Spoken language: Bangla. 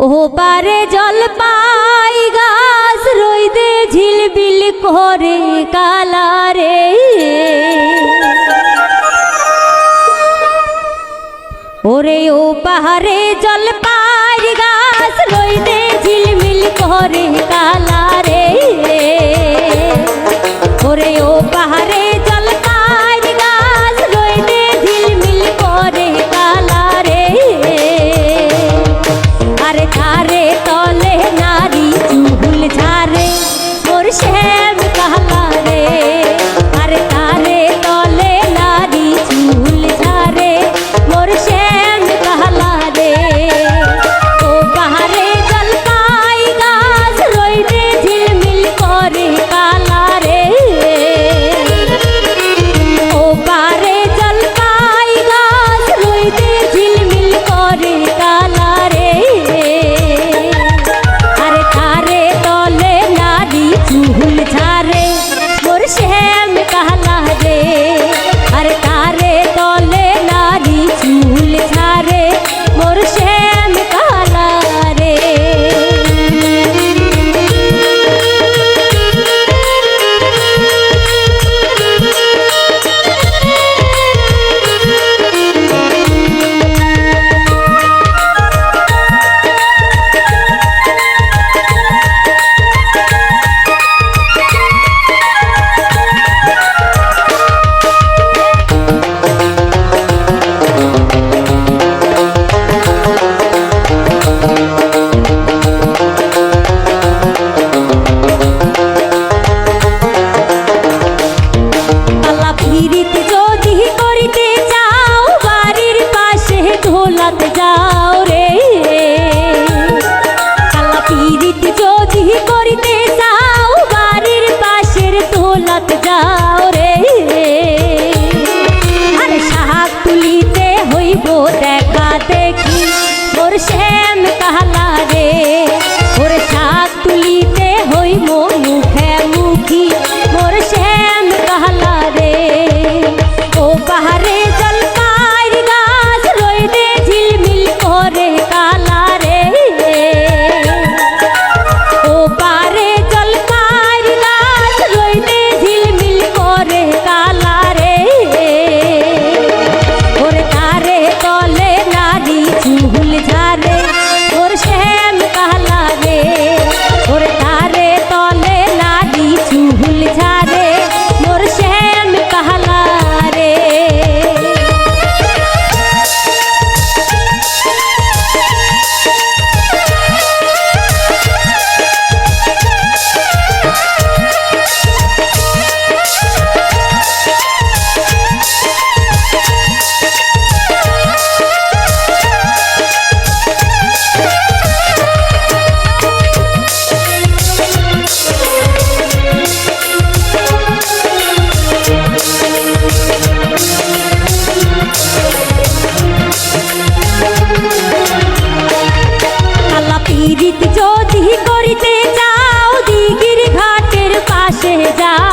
ও পারে জল পাই গাছ, রইদে ঝিলবিল করে কালারে। ওরে ও পাহাড়ে জল পাই গাছ, রইদে ঝিলমিল করে কালা কালা রে 자.